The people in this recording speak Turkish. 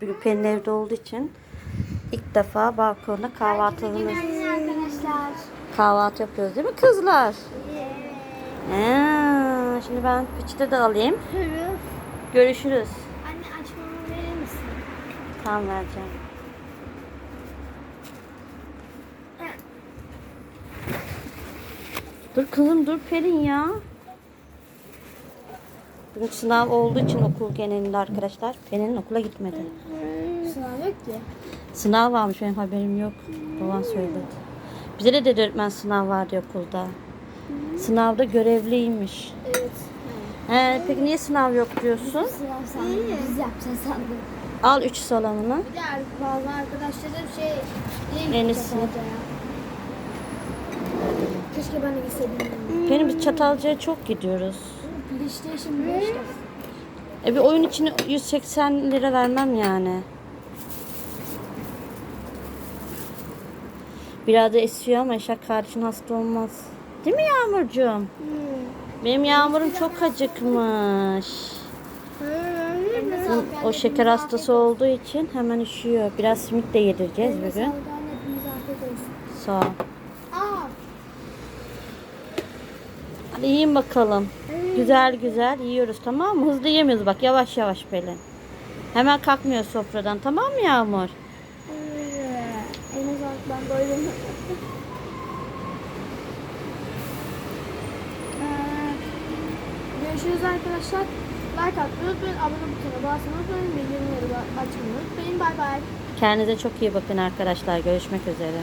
Bugün Pelin evde olduğu için ilk defa balkonda kahvaltımız, arkadaşlar. kahvaltı yapıyoruz değil mi kızlar? Ee, şimdi ben peçete de alayım. Görüşürüz. Anne açmamı verir misin? Tamam vereceğim. Dur kızım dur Pelin ya. Bugün sınav olduğu için okul genelinde arkadaşlar. Pelin'in okula gitmedi. Sınav yok ki. Sınav varmış benim haberim yok. Babam söyledi. Bize de dedi öğretmen sınav vardı okulda. Sınavda görevliymiş. Evet. Ee, peki niye sınav yok diyorsun? Sınav sandım. Biz yapacağız sandım. Al 3 salamını. Bir de bazı arkadaşlarım şey. En iyisi. Keşke ben de gitseydim. Benim biz Çatalca'ya çok gidiyoruz. PlayStation 5'te. E bir oyun için 180 lira vermem yani. Biraz da esiyor ama Eşak kardeşin hasta olmaz. Değil mi Yağmurcuğum? Benim Yağmur'um çok acıkmış. O şeker hastası olduğu için hemen üşüyor. Biraz simit de yedireceğiz bugün. Sağ ol. Hadi yiyin bakalım. Güzel güzel yiyoruz tamam mı? Hızlı yemiyoruz bak yavaş yavaş Pelin. Hemen kalkmıyor sofradan tamam mı Yağmur? en azından ben böyle Ee, Görüşürüz arkadaşlar. Like atmayı unutmayın. Abone butonuna basmayı unutmayın. Bildirimleri açmayı unutmayın. Bay bay. Kendinize çok iyi bakın arkadaşlar. Görüşmek üzere.